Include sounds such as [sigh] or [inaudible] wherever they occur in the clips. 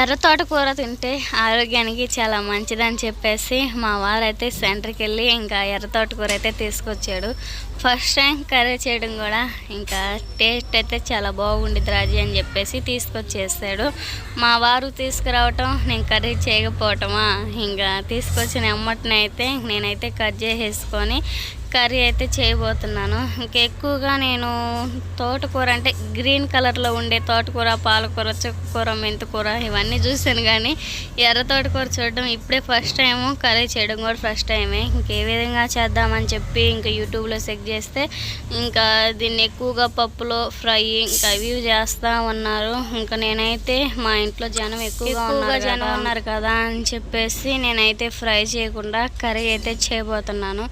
ఎర్ర తోటకూర తింటే ఆరోగ్యానికి చాలా మంచిదని చెప్పేసి మా వారైతే సెంటర్కి వెళ్ళి ఇంకా ఎర్ర తోటకూర అయితే తీసుకొచ్చాడు. ఫస్ట్ టైం కర్రీ చేయడం కూడా ఇంకా టేస్ట్ అయితే చాలా బాగుండిద్ది రాజీ అని చెప్పేసి తీసుకొచ్చేసాడు. మా వారు తీసుకురావటం నేను కర్రీ చేయకపోవటమా? ఇంకా తీసుకొచ్చిన ఎమ్మటిని అయితే నేనైతే కట్ చేసేసుకొని కర్రీ అయితే చేయబోతున్నాను. ఇంకా ఎక్కువగా నేను తోటకూర అంటే గ్రీన్ కలర్లో ఉండే తోటకూర పాలకూర చుక్కకూర మెంతికూర ఇవన్నీ చూశాను కానీ ఎర్ర తోటకూర చూడడం ఇప్పుడే ఫస్ట్ టైము కర్రీ చేయడం కూడా ఫస్ట్ టైమే. ఇంకే విధంగా చేద్దామని చెప్పి ఇంకా యూట్యూబ్లో చెక్ చేస్తే ఇంకా దీన్ని ఎక్కువగా పప్పులో ఫ్రై ఇంకా ఇవి చేస్తూ ఉన్నారు. ఇంకా నేనైతే మా ఇంట్లో జనం ఎక్కువగా జనం ఉన్నారు కదా అని చెప్పేసి నేనైతే ఫ్రై చేయకుండా కర్రీ అయితే చేయబోతున్నాను.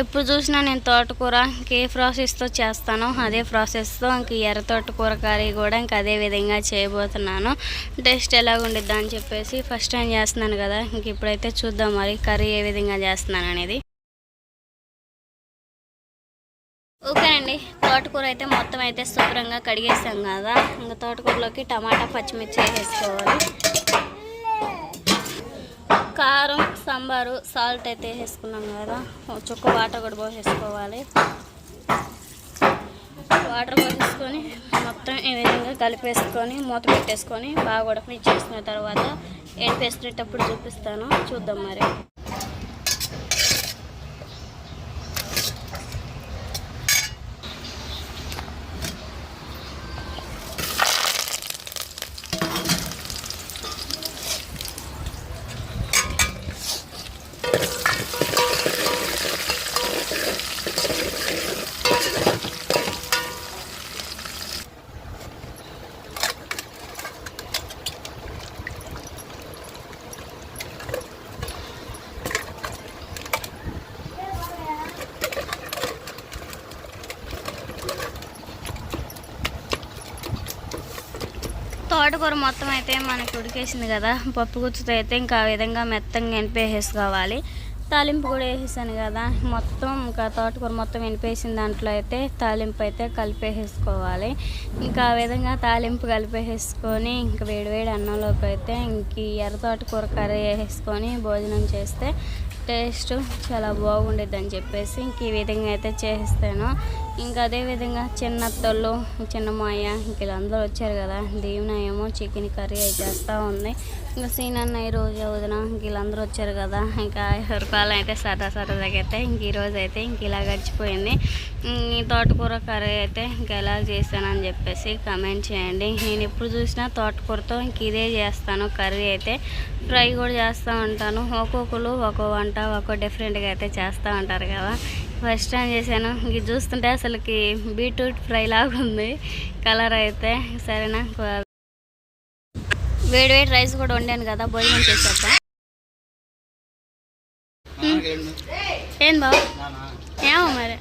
ఎప్పుడు చూసినా నేను తోటకూర ఇంకే ప్రాసెస్తో చేస్తాను. అదే ప్రాసెస్తో ఇంక ఎర్ర తోటకూర కర్రీ కూడా ఇంక అదే విధంగా చేయబోతున్నాను. టేస్ట్ ఎలా ఉండిద్దా అని చెప్పేసి ఫస్ట్ టైం చేస్తున్నాను కదా ఇంక ఇప్పుడైతే చూద్దాం మరి కర్రీ ఏ విధంగా చేస్తున్నాను అనేది. ఓకేనండి తోటకూర అయితే మొత్తం అయితే శుభ్రంగా కడిగేసాం కదా ఇంకా తోటకూరలోకి టమాటా పచ్చిమిర్చి వేసుకోవాలి. కారం సాంబారు సాల్ట్ అయితే వేసుకున్నాం కదా. చుక్క వాటర్ కూడా పోసేసుకోవాలి. వాటర్ పోసేసుకొని మొత్తం ఈ విధంగా కలిపేసుకొని మూత పెట్టేసుకొని బాగా ఉడకనిచ్చేసుకున్న తర్వాత ఏం ఎండిపేసుకునేటప్పుడు చూపిస్తాను. చూద్దాం మరి. తోటకూర మొత్తం అయితే మనకు ఉడికేసింది కదా. పప్పు గుచ్చుతో అయితే ఇంకా ఆ విధంగా మెత్తంగా ఎనిపేసేసుకోవాలి తాలింపు కూడా వేసేసాను కదా. మొత్తం ఇంకా తోటకూర మొత్తం ఎనిపేసిన దాంట్లో అయితే తాలింపు అయితే కలిపేసేసుకోవాలి. ఇంకా ఆ విధంగా తాలింపు కలిపేసేసుకొని ఇంకా వేడివేడి అన్నంలోకి అయితే ఇంక ఎర్ర తోటకూర కర్రీ వేసేసుకొని భోజనం చేస్తే టేస్ట్ చాలా బాగుండేది అని చెప్పేసి ఇంక ఈ విధంగా అయితే చేస్తాను ఇంకా అదే విధంగా చిన్న చిన్న మాయ ఇంక వీళ్ళందరూ వచ్చారు కదా. దేవున ఏమో చికెన్ కర్రీ అయితే చేస్తూ ఉంది. ఇంకా సీనన్న ఈ రోజు వదిన ఇంక వీళ్ళందరూ వచ్చారు కదా. ఇంకా ఎవరికాలం అయితే సరదా సరదాగా అయితే ఇంక ఈరోజు అయితే ఇంక ఇలా గడిచిపోయింది. ఈ తోటకూర కర్రీ అయితే ఇంక ఎలా చేశానని చెప్పేసి కమెంట్ చేయండి. నేను ఎప్పుడు చూసినా తోటకూరతో ఇంక ఇదే చేస్తాను. కర్రీ అయితే ఫ్రై కూడా చేస్తూ ఉంటాను. ఒక్కొక్కరు ఒక్కో వంట ఒక్కో డిఫరెంట్గా అయితే చేస్తూ ఉంటారు కదా. ఫస్ట్ టైం చేశాను. ఇంక చూస్తుంటే అసలుకి బీట్రూట్ ఫ్రై లాగా ఉంది. కలర్ అయితే సరేనా? వేడి వేడి రైస్ కూడా వండాను కదా భోజనం చేసేద్దాం. ఏం బావ? ఏమో మరి.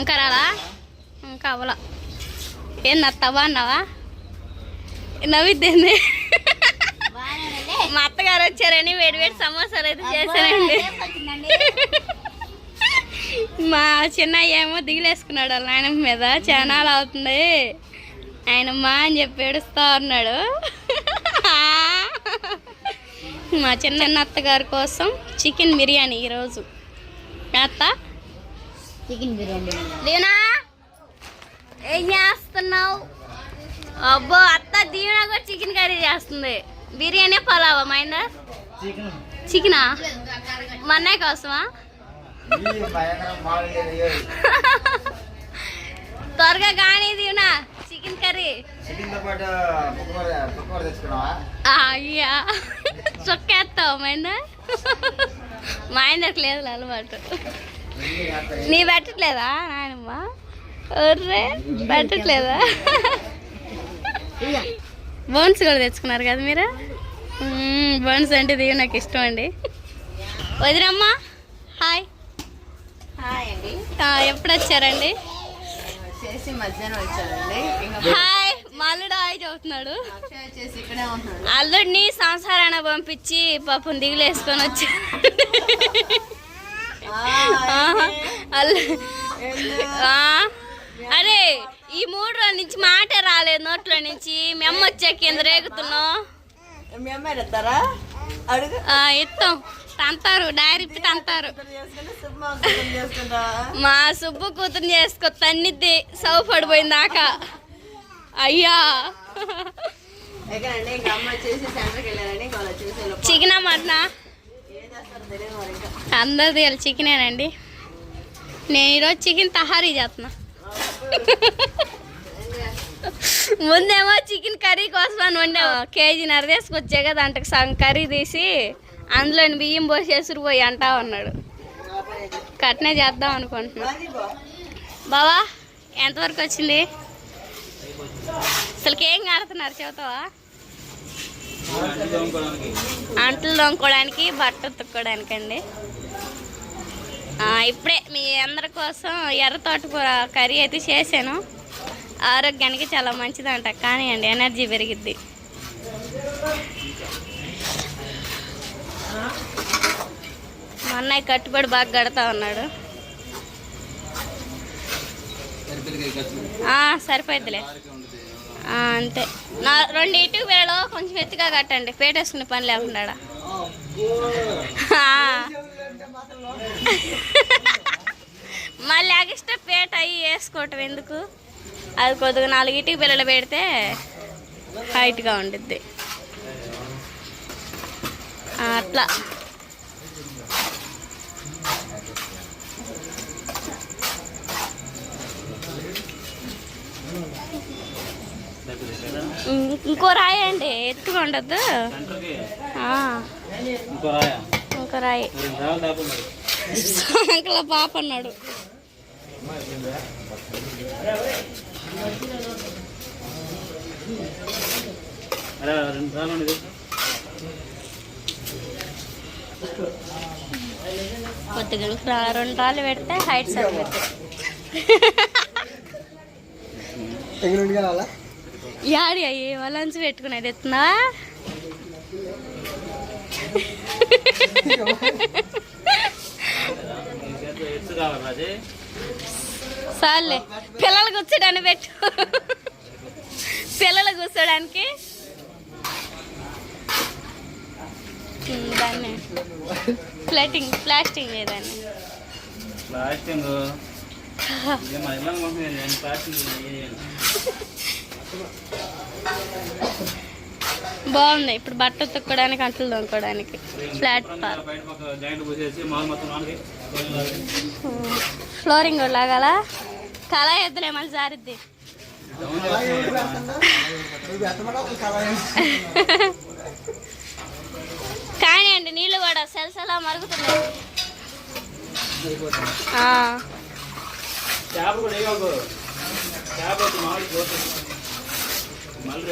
ఇంకా రాలా? ఇంకా అవలా ఏం నత్తవా అన్నావా నవ్విద్దేంది? మా అత్తగారు వచ్చారని వేడి వేడి సమోసాలు అయితే చేశానండి మా చిన్నయ్య ఏమో దిగులేసుకున్నాడు వాళ్ళ నాయనమ్మ మీద. చాలా అవుతుంది. ఆయన మా అని చెప్పి ఏడుస్తా ఉన్నాడు. మా చిన్న అత్తగారి కోసం చికెన్ బిర్యానీ ఈరోజు. అత్త? చికెన్ బిర్యానీ. ఏం చేస్తున్నావు? అబ్బో అత్త దీవెన కూడా చికెన్ కర్రీ చేస్తుంది. బిర్యానీ పలావా మైందా? చికెనా? మా అన్నయ్య కోసమా? త్వరగా కానీ దీవెనా చికెన్ కర్రీ. అయ్యా చొక్కేస్తావు మైందా మా ఆయనకు లేదు అలవాటు. నీ పెట్టట్లేదా నాయనమ్మ? ఒర్రే పెట్టట్లేదా? బోన్స్ కూడా తెచ్చుకున్నారు కదా మీరు? బోన్స్ అంటే దిగు నాకు ఇష్టం అండి. వదినమ్మా హాయ్. ఎప్పుడు వచ్చారండి. మధ్యాహ్నం హాయ్ మాల్లుడు హాయ్ ఉన్నాడు. అల్లుడిని సంసారాన పంపించి పాపం దిగులేసుకొని వచ్చా ఆహా. అల్లు ఆ, అరే ఈ మూడు రోజుల నుంచి మాట రాలేదు నోట్లో నుంచి. మెమ్మ వచ్చాక కింద రేగుతున్నావు. మీ తంతారు డైరెక్ట్ తంతారు. మా సుబ్బు కూతురు చేసుకో తన్నిద్ది సౌ పడిపోయింది దాకా అయ్యా చికెన్ మటనా? అందరిది ఇలా చికెనేనండి. నేను ఈరోజు చికెన్ తహారీ చేస్తున్నా ముందేమో చికెన్ కర్రీ కోసం అని వండాము కేజీన్నర తీసుకొచ్చాక దాంట్లో సగం కర్రీ తీసి అందులో బియ్యం పోసేసురు పోయి అంటా ఉన్నాడు. కట్నే చేద్దాం అనుకుంటున్నా. బావా ఎంతవరకు వచ్చింది? అసలుకి ఏం కాడుతున్నారు చెబుతావా? అంట్లు తోముకోవడానికి బట్ట ఉతుక్కోవడానికి అండి ఇప్పుడే మీ అందరి కోసం ఎర్ర తోటకూర కర్రీ అయితే చేశాను. ఆరోగ్యానికి చాలా మంచిదంట కానీ అండి ఎనర్జీ పెరిగిద్ది. మా అన్నయ్య కట్టుబడి బాగా కడతా ఉన్నాడు. సరిపోద్దిలే అంతే. నా రెండు ఇటుకు వేళ కొంచెం ఎత్తుగా కట్టండి. పేటేసుకునే పని లేకుండా మళ్ళీ ఎక్స్ట్రా పేట అయ్యి వేసుకోవటం ఎందుకు? అది కొద్దిగా నాలుగు ఇటుకు పిల్లలు పెడితే హైట్గా ఉండిద్ది. అట్లా. ఇంకో రాయండి ఎత్తుగా ఉండద్దు. ఇంకో రాయా? రాయి. అంకల పాప అన్నాడు. రెండు కొద్దిగా రెండు రాళ్ళు పెడితే హైట్ సరిపోతుంది. యాడి అయ్యి వాళ్ళంచి పెట్టుకునేది ఎత్తున్నా సార్లే పిల్లలు కూర్చోడానికి పెట్టు. పిల్లలు కూర్చోడానికి దాన్ని. ప్లాటింగ్ ప్లాస్టింగ్ లేదాన్ని ప్లాస్టింగ్ బాగుంది. ఇప్పుడు బట్ట ఉతుక్కోవడానికి అంట్లు తొనుకోవడానికి ప్లాట్ఫామ్ ఫ్లోరింగ్ లాగాల? కళ ఎద్దులే మళ్ళీ జారిద్ది. [laughs] కానీ అండి నీళ్ళు కూడా సెల్స్ అలా మరుగుతున్నాయి. మళ్ళీ